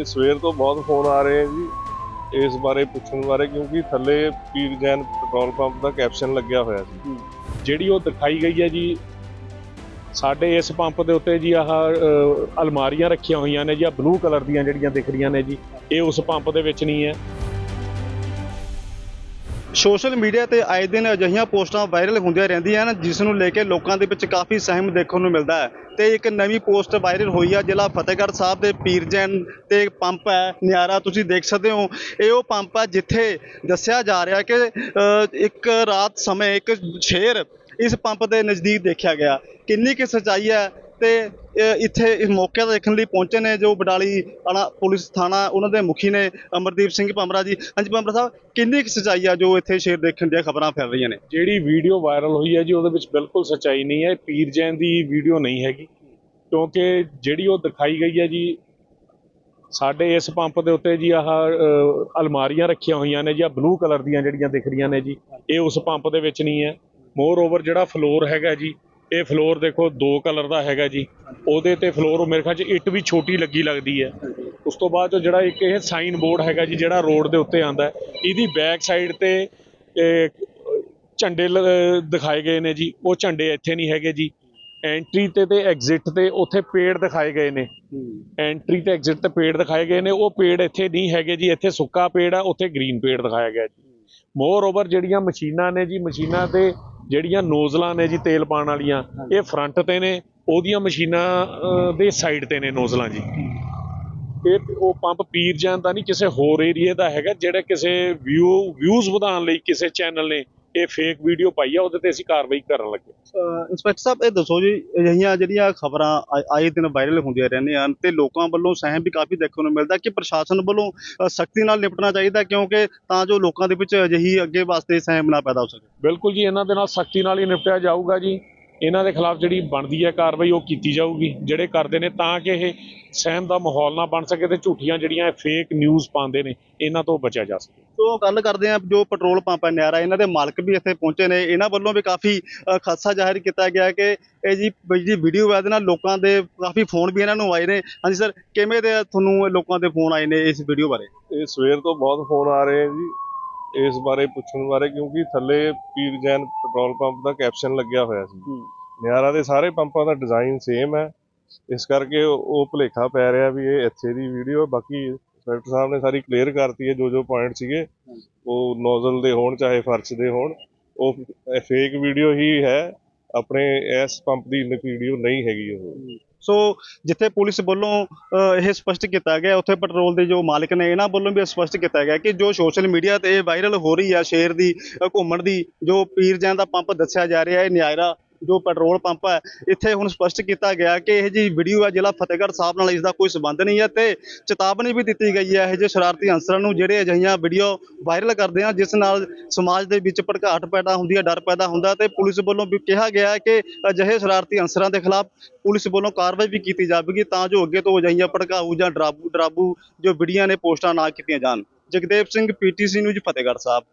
ਇਹ ਸਵੇਰ ਤੋਂ ਬਹੁਤ ਫੋਨ ਆ ਰਹੇ ਆ ਜੀ ਇਸ ਬਾਰੇ ਪੁੱਛਣ ਬਾਰੇ ਕਿਉਂਕਿ ਥੱਲੇ ਪੀਰ ਜੈਨ ਪੈਟਰੋਲ ਪੰਪ ਦਾ ਕੈਪਸ਼ਨ ਲੱਗਿਆ ਹੋਇਆ ਸੀ। ਜਿਹੜੀ ਉਹ ਦਿਖਾਈ ਗਈ ਹੈ ਜੀ ਸਾਡੇ ਇਸ ਪੰਪ ਦੇ ਉੱਤੇ ਜੀ ਆਹ ਅਲਮਾਰੀਆਂ ਰੱਖੀਆਂ ਹੋਈਆਂ ਨੇ ਜੀ ਆ ਬਲੂ ਕਲਰ ਦੀਆਂ ਜਿਹੜੀਆਂ ਦਿਖ ਰਹੀਆਂ ਨੇ ਜੀ ਇਹ ਉਸ ਪੰਪ ਦੇ ਵਿੱਚ ਨਹੀਂ ਹੈ। ਸੋਸ਼ਲ ਮੀਡੀਆ ਤੇ ਆਏ ਦਿਨ ਅਜਿਹੀਆਂ ਪੋਸਟਾਂ ਵਾਇਰਲ ਹੁੰਦੀਆਂ ਰਹਿੰਦੀਆਂ ਹਨ, ਜਿਸ ਨੂੰ ਲੈ ਕੇ ਲੋਕਾਂ ਦੇ ਵਿੱਚ ਕਾਫੀ ਸਹਿਮ ਦੇਖਣ ਨੂੰ ਮਿਲਦਾ ਹੈ। ਤੇ ਇੱਕ ਨਵੀਂ ਪੋਸਟ ਵਾਇਰਲ ਹੋਈ ਆ, ਜ਼ਿਲ੍ਹਾ ਫਤਿਹਗੜ੍ਹ ਸਾਹਿਬ ਦੇ ਪੀਰਜੈਨ ਤੇ ਪੰਪ ਹੈ। ਨਿਆਰਾ, ਤੁਸੀਂ ਦੇਖ ਸਕਦੇ ਹੋ, ਇਹ ਉਹ ਪੰਪ ਹੈ ਜਿੱਥੇ ਦੱਸਿਆ ਜਾ ਰਿਹਾ ਕਿ ਇੱਕ ਰਾਤ ਸਮੇਂ ਇੱਕ ਸ਼ੇਰ ਇਸ ਪੰਪ ਦੇ ਨਜ਼ਦੀਕ ਦੇਖਿਆ ਗਿਆ। ਕਿੰਨੀ ਕਿ ਸੱਚਾਈ ਹੈ ਤੇ ਇੱਥੇ ਇਸ ਮੌਕੇ ਤੇ ਦੇਖਣ ਲਈ ਪਹੁੰਚੇ ਨੇ ਜੋ ਬਡਾਲੀ ਵਾਲਾ ਪੁਲਿਸ ਥਾਣਾ, ਉਹਨਾਂ ਦੇ ਮੁਖੀ ਨੇ, ਅਮਰਦੀਪ ਸਿੰਘ ਪੰਮਰਾ ਜੀ। ਹਾਂਜੀ ਪੰਮਰਾ ਸਾਹਿਬ, ਕਿੰਨੀ ਕੁ ਸੱਚਾਈ ਆ ਜੋ ਇੱਥੇ ਸ਼ੇਰ ਦੇਖਣ ਦੀਆਂ ਖਬਰਾਂ ਫੈਲ ਰਹੀਆਂ ਨੇ? ਜਿਹੜੀ ਵੀਡੀਓ ਵਾਇਰਲ ਹੋਈ ਹੈ ਜੀ, ਉਹਦੇ ਵਿੱਚ ਬਿਲਕੁਲ ਸੱਚਾਈ ਨਹੀਂ ਹੈ। ਇਹ ਪੀਰ ਜੈਨ ਦੀ ਵੀਡੀਓ ਨਹੀਂ ਹੈਗੀ। ਕਿਉਂਕਿ ਜਿਹੜੀ ਉਹ ਦਿਖਾਈ ਗਈ ਹੈ ਜੀ, ਸਾਡੇ ਇਸ ਪੰਪ ਦੇ ਉੱਤੇ ਜੀ ਆਹ ਅਲਮਾਰੀਆਂ ਰੱਖੀਆਂ ਹੋਈਆਂ ਨੇ ਜੀ ਆ ਬਲੂ ਕਲਰ ਦੀਆਂ ਜਿਹੜੀਆਂ ਦਿਖ ਰਹੀਆਂ ਨੇ ਜੀ, ਇਹ ਉਸ ਪੰਪ ਦੇ ਵਿੱਚ ਨਹੀਂ ਹੈ। ਮੋਰ ਓਵਰ ਜਿਹੜਾ ਫਲੋਰ ਹੈਗਾ ਜੀ ਇਹ ਫਲੋਰ ਦੇਖੋ, ਦੋ ਕਲਰ ਦਾ ਹੈਗਾ ਜੀ। ਉਹਦੇ ਤੇ ਫਲੋਰ ਮੇਰੇ ਖਿਆਲ ਚ ਇੱਟ ਵੀ ਛੋਟੀ ਲੱਗੀ ਲੱਗਦੀ ਹੈ। ਉਸ ਤੋਂ ਬਾਅਦ 'ਚੋਂ ਜਿਹੜਾ ਇੱਕ ਇਹ ਸਾਈਨ ਬੋਰਡ ਹੈਗਾ ਜੀ, ਜਿਹੜਾ ਰੋਡ ਦੇ ਉੱਤੇ ਆਂਦਾ ਇਹਦੀ ਬੈਕ ਸਾਈਡ ਤੇ ਝੰਡੇ ਲ- ਦਿਖਾਏ ਗਏ ਨੇ ਜੀ। ਉਹ ਝੰਡੇ ਇੱਥੇ ਨਹੀਂ ਹੈਗੇ ਜੀ। ਐਂਟਰੀ ਤੇ ਤੇ ਐਗਜ਼ਿਟ ਤੇ ਉੱਥੇ ਪੇੜ ਦਿਖਾਏ ਗਏ ਨੇ। ਐਂਟਰੀ ਤੇ ਐਗਜ਼ਿਟ ਤੇ ਪੇੜ ਦਿਖਾਏ ਗਏ ਨੇ। ਉਹ ਪੇੜ ਇੱਥੇ ਨਹੀਂ ਹੈਗੇ ਜੀ। ਇੱਥੇ ਸੁੱਕਾ ਪੇੜ ਆ, ਉੱਥੇ ਗ੍ਰੀਨ ਪੇੜ ਦਿਖਾਇਆ ਗਿਆ ਜੀ। ਮੋਰ ਓਵਰ ਜਿਹੜੀਆਂ ਮਸ਼ੀਨਾਂ ਨੇ ਜੀ, ਮਸ਼ੀਨਾਂ ਤੇ ਜਿਹੜੀਆਂ ਨੋਜ਼ਲਾਂ ਨੇ ਜੀ ਤੇਲ ਪਾਉਣ ਵਾਲੀਆਂ ਇਹ ਫਰੰਟ ਤੇ ਨੇ ਉਹਦੀਆਂ ਮਸ਼ੀਨਾਂ ਦੇ ਸਾਈਡ ਤੇ ਨੇ ਨੋਜ਼ਲਾਂ ਜੀ। ਇਹ ਉਹ ਪੰਪ ਪੀਰ ਜਾਨ ਦਾ ਨਹੀਂ ਕਿਸੇ ਹੋਰ ਏਰੀਏ ਦਾ ਹੈਗਾ ਜਿਹੜਾ ਕਿਸੇ ਵਿਊ ਵਿਊਜ਼ ਵਧਾਉਣ ਲਈ ਕਿਸੇ ਚੈਨਲ ਨੇ ਇਹ ਫੇਕ ਵੀਡੀਓ ਪਾਈ ਆ ਉਹਦੇ ਤੇ ਅਸੀਂ ਕਾਰਵਾਈ ਕਰਨ ਲੱਗੇ। ਇੰਸਪੈਕਟਰ ਸਾਹਿਬ ਇਹ ਦੱਸੋ ਜੀ ਅਜਿਹੀਆਂ ਜਿਹੜੀਆਂ ਖਬਰਾਂ ਆਏ ਦਿਨ ਵਾਇਰਲ ਹੁੰਦੀਆਂ ਰਹਿੰਦੀਆਂ ਹਨ ਤੇ ਲੋਕਾਂ ਵੱਲੋਂ ਸਹਿਮ ਵੀ ਕਾਫੀ ਦੇਖਣ ਨੂੰ ਮਿਲਦਾ ਕਿ ਪ੍ਰਸ਼ਾਸਨ ਵੱਲੋਂ ਸਖਤੀ ਨਾਲ ਨਿਪਟਣਾ ਚਾਹੀਦਾ ਕਿਉਂਕਿ ਤਾਂ ਜੋ ਲੋਕਾਂ ਦੇ ਵਿੱਚ ਅਜਿਹੀ ਅੱਗੇ ਵਾਸਤੇ ਸਹਿਮ ਨਾ ਪੈਦਾ ਹੋ ਸਕੇ। ਬਿਲਕੁਲ ਜੀ ਇਹਨਾਂ ਦੇ ਨਾਲ ਸਖਤੀ ਨਾਲ ਹੀ ਨਿਪਟਿਆ ਜਾਊਗਾ ਜੀ। ਇਹਨਾਂ ਦੇ ਖਿਲਾਫ ਜਿਹੜੀ ਬਣਦੀ ਹੈ ਕਾਰਵਾਈ ਉਹ ਕੀਤੀ ਜਾਊਗੀ ਜਿਹੜੇ ਕਰਦੇ ਨੇ ਤਾਂ ਕਿ ਇਹ ਸਹਿਮ ਦਾ ਮਾਹੌਲ ਨਾ ਬਣ ਸਕੇ ਤੇ ਝੂਠੀਆਂ ਜਿਹੜੀਆਂ ਫੇਕ ਨਿਊਜ਼ ਪਾਉਂਦੇ ਨੇ ਇਹਨਾਂ ਤੋਂ ਬਚਿਆ ਜਾ ਸਕੇ। ਸੋ ਗੱਲ ਕਰਦੇ ਹਾਂ ਜੋ ਪੈਟਰੋਲ ਪੰਪ ਹੈ ਨਿਆਰਾ ਇਹਨਾਂ ਦੇ ਮਾਲਕ ਵੀ ਇੱਥੇ ਪਹੁੰਚੇ ਨੇ। ਇਹਨਾਂ ਵੱਲੋਂ ਵੀ ਕਾਫੀ ਖਾਸਾ ਜ਼ਾਹਿਰ ਕੀਤਾ ਗਿਆ ਕਿ ਇਹ ਜੀ ਬਈ ਜੀ ਵੀਡੀਓ ਹੈ ਇਹਦੇ ਨਾਲ ਲੋਕਾਂ ਦੇ ਕਾਫੀ ਫੋਨ ਵੀ ਇਹਨਾਂ ਨੂੰ ਆਏ ਨੇ। ਹਾਂਜੀ ਸਰ ਕਿਵੇਂ ਦੇ ਤੁਹਾਨੂੰ ਲੋਕਾਂ ਦੇ ਫੋਨ ਆਏ ਨੇ ਇਸ ਵੀਡੀਓ ਬਾਰੇ? ਇਹ ਸਵੇਰ ਤੋਂ ਬਹੁਤ ਫੋਨ ਆ ਰਹੇ ਆ ਜੀ। ਇਸ ਬਾਰੇ ਪੁੱਛਣ ਬਾਰੇ ਕਿਉਂਕਿ ਥੱਲੇ ਪੀਰ ਜੈਨ ਪੈਟਰੋਲ ਪੰਪ ਦਾ ਕੈਪਸ਼ਨ ਲੱਗਿਆ ਹੋਇਆ ਸੀ। ਨਿਆਰਾ ਦੇ ਸਾਰੇ ਪੰਪਾਂ ਦਾ ਡਿਜ਼ਾਈਨ ਸੇਮ ਹੈ। ਇਸ ਕਰਕੇ ਉਹ ਭੁਲੇਖਾ ਪੈ ਰਿਹਾ ਵੀ ਇਹ ਇੱਥੇ ਦੀ ਵੀਡੀਓ ਬਾਕੀ ਇੰਸਪੈਕਟਰ ਸਾਹਿਬ ਨੇ ਸਾਰੀ ਕਲੀਅਰ ਕਰਤੀ ਹੈ ਜੋ ਜੋ ਪੁਆਇੰਟ ਸੀਗੇ ਉਹ ਨੋਜ਼ਲ ਦੇ ਹੋਣ ਚਾਹੇ ਫਰਸ਼ ਦੇ ਹੋਣ ਉਹ ਫੇਕ ਵੀਡੀਓ ਹੀ ਹੈ। ਆਪਣੇ ਇਸ ਪੰਪ ਦੀ ਵੀਡੀਓ ਨਹੀਂ ਹੈਗੀ ਉਹ। ਸੋ ਜਿੱਥੇ ਪੁਲਿਸ ਵੱਲੋਂ ਅ, ਇਹ ਸਪਸ਼ਟ ਕੀਤਾ ਗਿਆ ਉੱਥੇ ਪੈਟਰੋਲ ਦੇ ਜੋ ਮਾਲਕ ਨੇ ਇਹਨਾਂ ਵੱਲੋਂ ਵੀ ਸਪਸ਼ਟ ਕੀਤਾ ਗਿਆ ਕਿ ਜੋ ਸੋਸ਼ਲ ਮੀਡੀਆ ਤੇ ਇਹ ਵਾਇਰਲ ਹੋ ਰਹੀ ਆ ਸ਼ੇਰ ਦੀ ਘੁੰਮਣ ਦੀ ਜੋ ਪੀਰ ਦਾ ਪੰਪ ਦੱਸਿਆ ਜਾ ਰਿਹਾ ਇਹ ਨਿਆਇਰਾ ਜੋ ਪੈਟਰੋਲ ਪੰਪ ਹੈ, ਇੱਥੇ ਹੁਣ ਸਪਸ਼ਟ ਕੀਤਾ ਗਿਆ ਕਿ ਇਹ ਜੀ ਵੀਡੀਓ ਹੈ, ਜ਼ਿਲ੍ਹਾ ਫਤਿਹਗੜ੍ਹ ਸਾਹਿਬ ਨਾਲ ਇਸ ਦਾ ਕੋਈ ਸੰਬੰਧ ਨਹੀਂ ਹੈ ਤੇ ਚੇਤਾਵਨੀ ਵੀ ਦਿੱਤੀ ਗਈ ਹੈ, ਇਹ ਜਿਹੇ ਸ਼ਰਾਰਤੀ ਅਨਸਰਾਂ ਨੂੰ ਜਿਹੜੇ ਅਜਿਹੀਆਂ ਵੀਡੀਓ ਵਾਇਰਲ ਕਰਦੇ ਆ, ਜਿਸ ਨਾਲ ਸਮਾਜ ਦੇ ਵਿੱਚ ਭੜਕਾਟ ਪੈਦਾ ਹੁੰਦੀ ਹੈ, ਡਰ ਪੈਦਾ ਹੁੰਦਾ ਤੇ ਪੁਲਿਸ ਵੱਲੋਂ ਵੀ ਕਿਹਾ ਗਿਆ ਹੈ ਕਿ ਅਜਿਹੇ ਸ਼ਰਾਰਤੀ ਅਨਸਰਾਂ ਦੇ ਖਿਲਾਫ ਪੁਲਿਸ ਵੱਲੋਂ ਕਾਰਵਾਈ ਵੀ ਕੀਤੀ ਜਾਵੇਗੀ ਤਾਂ ਜੋ ਅੱਗੇ ਤੋਂ ਅਜਿਹੀਆਂ ਭੜਕਾਊ ਜਾਂ ਡਰਾਬੂ ਡਰਾਬੂ ਜੋ ਵੀਡੀਓ ਨੇ ਪੋਸਟਾਂ ਨਾ ਕੀਤੀਆਂ ਜਾਣ। Jagdev Singh, PTC news, Fatehgarh Sahib.